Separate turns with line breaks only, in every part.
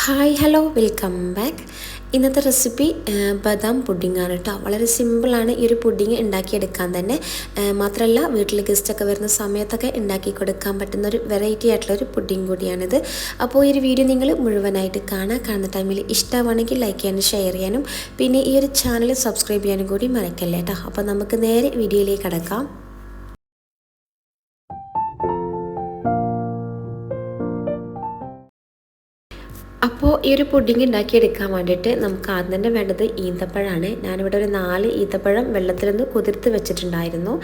Hi hello welcome back ഇന്നത്തെ recipe ബദാം പുഡിങ്ങാണ് കേട്ടോ വളരെ സിമ്പിളാണ് ഈ ഒരു പുഡിങ് ഉണ്ടാക്കിയെടുക്കാൻ തന്നെ. മാത്രമല്ല വീട്ടിൽ ഗസ്റ്റൊക്കെ വരുന്ന സമയത്തൊക്കെ ഉണ്ടാക്കി കൊടുക്കാൻ പറ്റുന്ന ഒരു വെറൈറ്റി ആയിട്ടുള്ള ഒരു പുഡിങ് കൂടിയാണിത്. അപ്പോൾ ഈ ഒരു വീഡിയോ നിങ്ങൾ മുഴുവനായിട്ട് കാണാൻ കാണുന്ന ടൈമിൽ ഇഷ്ടമാണെങ്കിൽ ലൈക്ക് ചെയ്യാനും ഷെയർ ചെയ്യാനും പിന്നെ ഈ ഒരു ചാനൽ സബ്സ്ക്രൈബ് ചെയ്യാനും കൂടി മറക്കല്ലേ കേട്ടോ അപ്പോൾ നമുക്ക് നേരെ വീഡിയോയിലേക്ക് കടക്കാം. അപ്പോൾ ഈ ഒരു പുഡിംഗ് ഉണ്ടാക്കിയെടുക്കാൻ വേണ്ടിയിട്ട് നമുക്ക് ആദ്യം തന്നെ വേണ്ടത് ഈന്തപ്പഴമാണ് ഞാനിവിടെ ഒരു നാല് ഈന്തപ്പഴം വെള്ളത്തിലൊന്ന് കുതിർത്ത് വെച്ചിട്ടുണ്ടായിരുന്നു.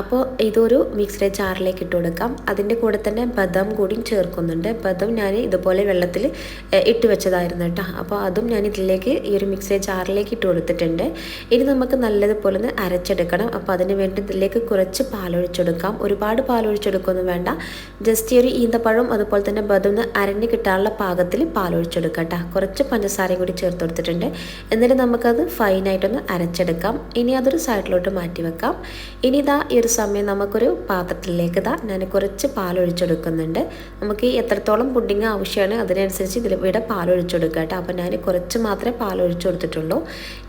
അപ്പോൾ ഇതൊരു മിക്സിയുടെ ജാറിലേക്ക് ഇട്ട് കൊടുക്കാം. അതിന്റെ കൂടെ തന്നെ ബദം കൂടിയും ചേർക്കുന്നുണ്ട്. ബദം ഞാൻ ഇതുപോലെ വെള്ളത്തിൽ ഇട്ട് വെച്ചതായിരുന്നു കേട്ടോ. അപ്പോൾ അതും ഞാൻ ഇതിലേക്ക് ഈ ഒരു മിക്സിയുടെ ജാറിലേക്ക് ഇട്ട് കൊടുത്തിട്ടുണ്ട്. ഇനി നമുക്ക് നല്ലതുപോലെ ഒന്ന് അരച്ചെടുക്കണം. അപ്പോൾ അതിന് വേണ്ടി ഇതിലേക്ക് കുറച്ച് പാലൊഴിച്ചെടുക്കാം ഒരുപാട് പാലൊഴിച്ചെടുക്കൊന്നും വേണ്ട. ജസ്റ്റ് ഈ ഒരു ഈന്തപ്പഴം അതുപോലെ തന്നെ ബദം ഒന്ന് അരഞ്ഞ് കിട്ടാനുള്ള പാകത്തിൽ പാലൊഴിച്ചെടുക്കാം കേട്ടോ കുറച്ച് പഞ്ചസാരയും കൂടി ചേർത്ത് കൊടുത്തിട്ടുണ്ട്. എന്നിട്ട് നമുക്കത് ഫൈനായിട്ടൊന്ന് അരച്ചെടുക്കാം. ഇനി അതൊരു സൈഡിലോട്ട് മാറ്റി വെക്കാം. ഇനി ഇതാ ഈ ഒരു സമയം നമുക്കൊരു പാത്രത്തിലേക്ക് ഇതാ ഞാൻ കുറച്ച് പാലൊഴിച്ചെടുക്കുന്നുണ്ട്. നമുക്ക് എത്രത്തോളം പുഡിങ് ആവശ്യമാണ് അതിനനുസരിച്ച് ഇതിൽ ഇവിടെ പാലൊഴിച്ചെടുക്കുക കേട്ടോ അപ്പോൾ ഞാൻ കുറച്ച് മാത്രമേ പാലൊഴിച്ചു കൊടുത്തിട്ടുള്ളൂ.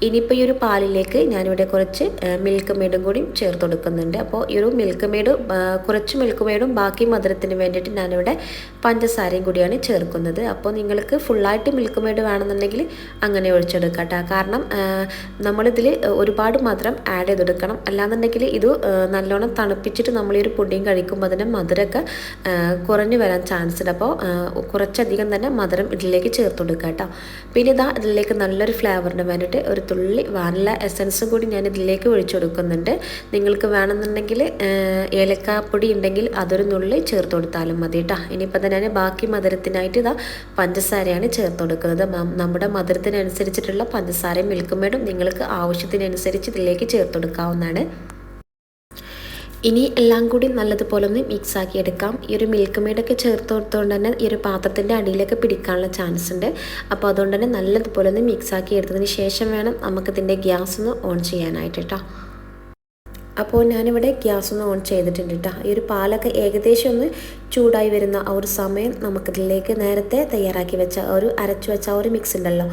ഇനിയിപ്പോൾ ഈ ഒരു പാലിലേക്ക് ഞാനിവിടെ കുറച്ച് മിൽക്ക് മെയ്ഡും കൂടി ചേർത്ത് കൊടുക്കുന്നുണ്ട്. അപ്പോൾ ഈ ഒരു മിൽക്ക് മെയ്ഡ് കുറച്ച് മിൽക്ക് മെയ്ഡും ബാക്കി മധുരത്തിന് വേണ്ടിയിട്ട് ഞാനിവിടെ പഞ്ചസാരയും കൂടിയാണ് ചേർക്കുന്നത്. അപ്പോൾ നിങ്ങൾക്ക് ഫുള്ളായിട്ട് മിൽക്ക് മെയ്ഡ് വേണമെന്നുണ്ടെങ്കിൽ അങ്ങനെ ഒഴിച്ചെടുക്കാം കേട്ടോ. കാരണം നമ്മളിതിൽ ഒരുപാട് മധുരം ആഡ് ചെയ്തെടുക്കണം. അല്ലാന്നുണ്ടെങ്കിൽ ഇത് നല്ലോണം തണുപ്പിച്ചിട്ട് നമ്മൾ ഈ ഒരു പൊടിയും കഴിക്കുമ്പോൾ തന്നെ മധുരമൊക്കെ കുറഞ്ഞു വരാൻ ചാൻസ് ഉണ്ട്. അപ്പോൾ കുറച്ചധികം തന്നെ മധുരം ഇതിലേക്ക് ചേർത്ത് കൊടുക്കുക കേട്ടോ. പിന്നെ ഇതാ ഇതിലേക്ക് നല്ലൊരു ഫ്ലേവറിന് വേണ്ടിയിട്ട് ഒരു തുള്ളി വാനില എസൻസും കൂടി ഞാൻ ഇതിലേക്ക് ഒഴിച്ചു കൊടുക്കുന്നുണ്ട് നിങ്ങൾക്ക് വേണമെന്നുണ്ടെങ്കിൽ ഏലക്കാപ്പൊടി ഉണ്ടെങ്കിൽ അതൊരു നുള്ളി ചേർത്ത് കൊടുത്താലും മതി കേട്ടോ. ഇനിയിപ്പോൾ തന്നെ ഞാൻ ബാക്കി മധുരത്തിനായിട്ട് ഇതാ പഞ്ചസാരയാണ് ചേർത്ത് കൊടുക്കുന്നത് നമ്മുടെ മധുരത്തിനനുസരിച്ചിട്ടുള്ള പഞ്ചസാരയും മിൽക്കുമേടും നിങ്ങൾക്ക് ആവശ്യത്തിനനുസരിച്ച് ഇതിലേക്ക് ചേർത്ത് കൊടുക്കാവുന്നതാണ് ഇനി എല്ലാം കൂടി നല്ലതുപോലെ ഒന്ന് മിക്സ് ആക്കി എടുക്കാം. ഈ ഒരു മിൽക്ക് മെയ്ഡൊക്കെ ചേർത്ത് കൊടുത്തുകൊണ്ട് തന്നെ ഈ ഒരു പാത്രത്തിന്റെ അടിയിലൊക്കെ പിടിക്കാനുള്ള ചാൻസ് ഉണ്ട്. അപ്പോൾ അതുകൊണ്ട് തന്നെ നല്ലതുപോലെ ഒന്ന് മിക്സ് ആക്കി എടുത്തതിന് ശേഷം വേണം നമുക്കിതിന്റെ ഗ്യാസ് ഒന്ന് ഓൺ ചെയ്യാനായിട്ട് കേട്ടോ അപ്പോൾ ഞാനിവിടെ ഗ്യാസ് ഒന്ന് ഓൺ ചെയ്തിട്ടുണ്ട് കേട്ടോ ഈ ഒരു പാലൊക്കെ ഏകദേശം ഒന്ന് ചൂടായി വരുന്ന ആ ഒരു സമയം നമുക്കിതിലേക്ക് നേരത്തെ തയ്യാറാക്കി വെച്ച ഒരു അരച്ചു വെച്ച ആ ഒരു മിക്സ് ഉണ്ടല്ലോ.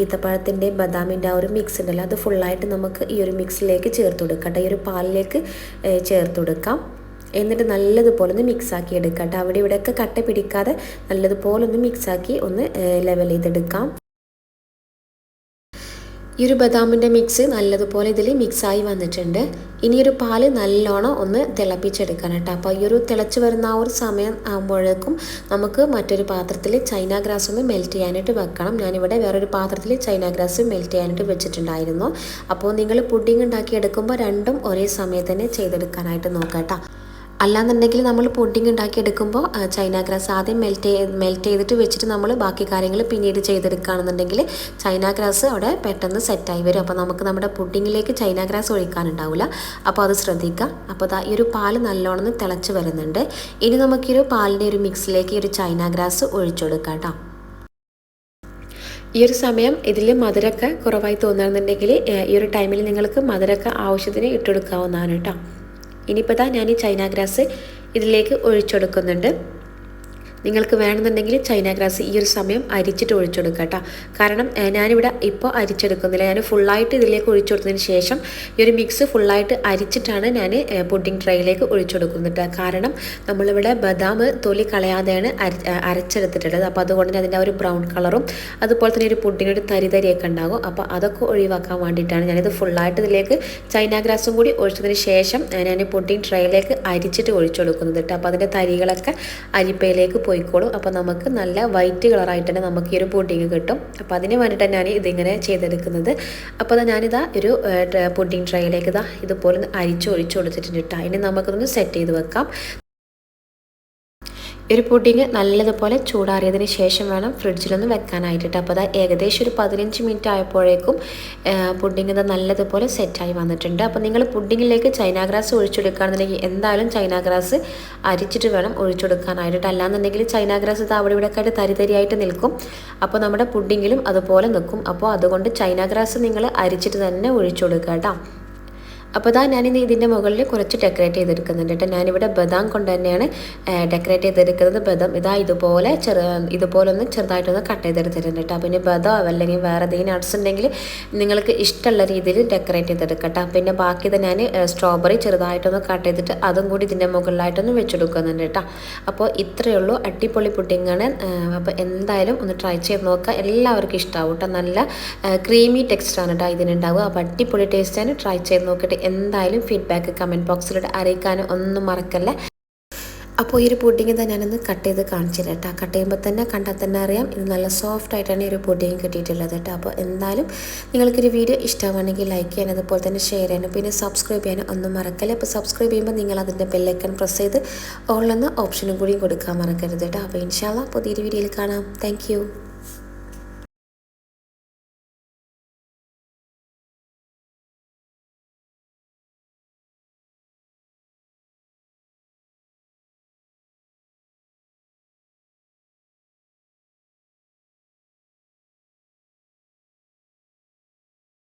ഈത്തപ്പഴത്തിന്റെ ബദാമിന്റെ ആ ഒരു മിക്സ് ഉണ്ടല്ലോ. അത് ഫുള്ളായിട്ട് നമുക്ക് ഈ ഒരു മിക്സിലേക്ക് ചേർത്ത് കൊടുക്കാം കേട്ടോ ഈ ഒരു പാലിലേക്ക് ചേർത്ത് കൊടുക്കാം. എന്നിട്ട് നല്ലതുപോലെ ഒന്ന് മിക്സാക്കി എടുക്കാം കേട്ടോ അവിടെ ഇവിടെയൊക്കെ കട്ട പിടിക്കാതെ നല്ലതുപോലെ ഒന്ന് മിക്സാക്കി ഒന്ന് ലെവൽ ചെയ്തെടുക്കാം. ഈ ഒരു ബദാമിന്റെ മിക്സ് നല്ലതുപോലെ ഇതിൽ മിക്സായി വന്നിട്ടുണ്ട്. ഇനി ഒരു പാൽ നല്ലോണം ഒന്ന് തിളപ്പിച്ചെടുക്കണം കേട്ടോ. അപ്പോൾ ഈ ഒരു തിളച്ച് വരുന്ന ആ ഒരു സമയം ആകുമ്പോഴേക്കും നമുക്ക് മറ്റൊരു പാത്രത്തിൽ ചൈന ഗ്രാസ് ഒന്ന് മെൽറ്റ് ചെയ്യാനായിട്ട് വെക്കണം. ഞാനിവിടെ വേറൊരു പാത്രത്തിൽ ചൈന ഗ്രാസ് മെൽറ്റ് ചെയ്യാനായിട്ട് വെച്ചിട്ടുണ്ടായിരുന്നു. അപ്പോൾ നിങ്ങൾ പുഡിംഗ് ഉണ്ടാക്കി എടുക്കുമ്പോൾ രണ്ടും ഒരേ സമയത്ത് തന്നെ ചെയ്തെടുക്കാനായിട്ട് നോക്കാം കേട്ടോ. അല്ലാന്നുണ്ടെങ്കിൽ നമ്മൾ പുഡിംഗ് ഉണ്ടാക്കി എടുക്കുമ്പോൾ ആ, ചൈന ഗ്രാസ് ആദ്യം മെൽറ്റ് ചെയ്ത് മെൽറ്റ് ചെയ്തിട്ട് വെച്ചിട്ട് നമ്മൾ ബാക്കി കാര്യങ്ങൾ പിന്നീട് ചെയ്തെടുക്കുകയാണെന്നുണ്ടെങ്കിൽ ചൈന ഗ്രാസ് അവിടെ പെട്ടെന്ന് സെറ്റായി വരും. അപ്പോൾ നമുക്ക് നമ്മുടെ പുഡിങ്ങിലേക്ക് ചൈന ഗ്രാസ് ഒഴിക്കാനുണ്ടാവില്ല. അപ്പോൾ അത് ശ്രദ്ധിക്കുക. അപ്പോൾ ഈ ഒരു പാൽ നല്ലോണം തിളച്ച് വരുന്നുണ്ട്. ഇനി നമുക്ക് ഈ ഒരു പാലിന്റെ ഒരു മിക്സിലേക്ക് ഈ ഒരു ചൈന ഗ്രാസ് ഒഴിച്ചു കൊടുക്കാം കേട്ടോ. ഈ ഒരു സമയം ഇതിൽ മധുരമൊക്കെ കുറവായി തോന്നുകയാണെന്നുണ്ടെങ്കിൽ ഈ ഒരു ടൈമിൽ നിങ്ങൾക്ക് മധുരമൊക്കെ ആവശ്യത്തിന് ഇട്ടെടുക്കാവുന്നതാണ് കേട്ടോ. ഇനിയിപ്പോൾ ഞാൻ ഈ ചൈന ഗ്രാസ് ഇതിലേക്ക് ഒഴിച്ചെടുക്കുന്നുണ്ട്. നിങ്ങൾക്ക് വേണമെന്നുണ്ടെങ്കിൽ ചൈന ഗ്രാസ് ഈ ഒരു സമയം അരിച്ചിട്ട് ഒഴിച്ചെടുക്കുക കേട്ടോ. കാരണം ഞാനിവിടെ ഇപ്പോൾ അരിച്ചെടുക്കുന്നില്ല. ഞാൻ ഫുള്ളായിട്ട് ഇതിലേക്ക് ഒഴിച്ചു കൊടുത്തതിന് ശേഷം ഈ ഒരു മിക്സ് ഫുള്ളായിട്ട് അരിച്ചിട്ടാണ് ഞാൻ പുഡിംഗ് ട്രേയിലേക്ക് ഒഴിച്ചെടുക്കുന്നത് കാരണം നമ്മളിവിടെ ബദാം തൊലി കളയാതെയാണ് അരി അരച്ചെടുത്തിട്ടുള്ളത്. അപ്പോൾ അതുകൊണ്ട് തന്നെ അതിന്റെ ഒരു ബ്രൗൺ കളറും അതുപോലെ തന്നെ ഒരു പുഡിങ്ങിന് ഒരു തരി തരിയൊക്കെ ഉണ്ടാകും. അപ്പോൾ അതൊക്കെ ഒഴിവാക്കാൻ വേണ്ടിയിട്ടാണ് ഞാനിത് ഫുള്ളായിട്ട് ഇതിലേക്ക് ചൈന ഗ്രാസും കൂടി ഒഴിച്ചതിന് ശേഷം ഞാൻ പുഡിംഗ് ട്രേയിലേക്ക് അരിച്ചിട്ട് ഒഴിച്ചു കൊടുക്കുന്നത് അപ്പോൾ അതിന്റെ തരികളൊക്കെ അരിപ്പയിലേക്ക് പോയിക്കോളും. അപ്പോൾ നമുക്ക് നല്ല വൈറ്റ് കളറായിട്ട് തന്നെ നമുക്ക് ഈ ഒരു പുഡിങ് കിട്ടും. അപ്പോൾ അതിന് വേണ്ടിയിട്ടാണ് ഞാൻ ഇതിങ്ങനെ ചെയ്തെടുക്കുന്നത്. അപ്പോൾ ഞാനിതാ ഒരു പുഡിങ് ട്രേയിലേക്ക് ഇതാ ഇതുപോലെ അരിച്ച് കൊടുത്തിട്ടുണ്ട് കേട്ടോ ഇനി നമുക്കിതൊന്ന് സെറ്റ് ചെയ്ത് വെക്കാം. ഒരു പുഡിങ് നല്ലതുപോലെ ചൂടാറിയതിന് ശേഷം വേണം ഫ്രിഡ്ജിലൊന്ന് വെക്കാനായിട്ട് അപ്പോൾ അത് ഏകദേശം ഒരു പതിനഞ്ച് മിനിറ്റ് ആയപ്പോഴേക്കും പുഡിങ് ഇത് നല്ലതുപോലെ സെറ്റായി വന്നിട്ടുണ്ട്. അപ്പോൾ നിങ്ങൾ പുഡിങ്ങിലേക്ക് ചൈന ഗ്രാസ് ഒഴിച്ചെടുക്കുകയാണെന്നുണ്ടെങ്കിൽ എന്തായാലും ചൈന ഗ്രാസ് അരിച്ചിട്ട് വേണം ഒഴിച്ചെടുക്കാനായിട്ട് അല്ലാന്നുണ്ടെങ്കിൽ ചൈന ഗ്രാസ് ഇത് അവിടെ ഇവിടെ ആയിട്ട് തരി തരിയായിട്ട് നിൽക്കും. അപ്പോൾ നമ്മുടെ പുഡിങ്ങിലും അതുപോലെ നിൽക്കും. അപ്പോൾ അതുകൊണ്ട് ചൈന ഗ്രാസ് നിങ്ങൾ അരിച്ചിട്ട് തന്നെ ഒഴിച്ചു കൊടുക്കുക കേട്ടോ അപ്പോൾ ഇതാ ഞാനിന്ന് ഇതിന്റെ മുകളിൽ കുറച്ച് ഡെക്കറേറ്റ് ചെയ്തെടുക്കുന്നുണ്ട് കേട്ടോ. ഞാനിവിടെ ബദാം കൊണ്ട് തന്നെയാണ് ഡെക്കറേറ്റ് ചെയ്തെടുക്കുന്നത്. ബദാം ഇതാ ഇതുപോലെ ചെറു ഇതുപോലെ ഒന്ന് ചെറുതായിട്ടൊന്ന് കട്ട് ചെയ്തെടുത്തിട്ടുണ്ട് കേട്ടോ. പിന്നെ ബദാം അല്ലെങ്കിൽ വേറെ ഏതെങ്കിലും നട്ട്സ് ഉണ്ടെങ്കിൽ നിങ്ങൾക്ക് ഇഷ്ടമുള്ള രീതിയിൽ ഡെക്കറേറ്റ് ചെയ്തെടുക്കട്ടോ പിന്നെ ബാക്കി ഞാൻ സ്ട്രോബെറി ചെറുതായിട്ടൊന്ന് കട്ട് ചെയ്തിട്ട് അതും കൂടി ഇതിന്റെ മുകളിലായിട്ടൊന്ന് വെച്ചെടുക്കുന്നുണ്ട് കേട്ടോ. അപ്പോൾ ഇത്രയേ ഉള്ളൂ. അടിപൊളി പുഡിങ്ങാണ് അപ്പോൾ എന്തായാലും ഒന്ന് ട്രൈ ചെയ്ത് നോക്കുക. എല്ലാവർക്കും ഇഷ്ടമാവും കേട്ടോ. നല്ല ക്രീമി ടെക്സ്റ്റാണ് കേട്ടോ ഇതിനുണ്ടാവുക. അപ്പോൾ അടിപൊളി ടേസ്റ്റാണ് ട്രൈ ചെയ്ത് എന്തായാലും ഫീഡ്ബാക്ക് കമന്റ് ബോക്സിലൂടെ അറിയിക്കാനും ഒന്നും മറക്കല്ല. അപ്പോൾ ഈ ഒരു പുഡിങ് തന്നെ ഞാനൊന്ന് കട്ട് ചെയ്ത് കാണിച്ചു തരാം കേട്ടോ. കട്ട് ചെയ്യുമ്പോൾ തന്നെ കണ്ടാൽ തന്നെ അറിയാം. ഇത് നല്ല സോഫ്റ്റ് ആയിട്ടാണ് ഈ ഒരു പുഡിങ് കിട്ടിയിട്ടുള്ളത് കേട്ടോ. അപ്പോൾ എന്തായാലും നിങ്ങൾക്കൊരു വീഡിയോ ഇഷ്ടമാണെങ്കിൽ ലൈക്ക് ചെയ്യാൻ അതുപോലെ തന്നെ ഷെയർ ചെയ്യാനും പിന്നെ സബ്സ്ക്രൈബ് ചെയ്യാനും ഒന്നും മറക്കല്ല. അപ്പോൾ സബ്സ്ക്രൈബ് ചെയ്യുമ്പോൾ നിങ്ങൾ അതിന്റെ ബെല്ലൈക്കൺ പ്രസ് ചെയ്ത് ഓൺലൈൻ ഓപ്ഷനും കൂടി കൊടുക്കാൻ മറക്കരുത് കേട്ടോ. അപ്പോൾ ഇൻഷാല്ല പുതിയൊരു വീഡിയോയിൽ കാണാം. താങ്ക്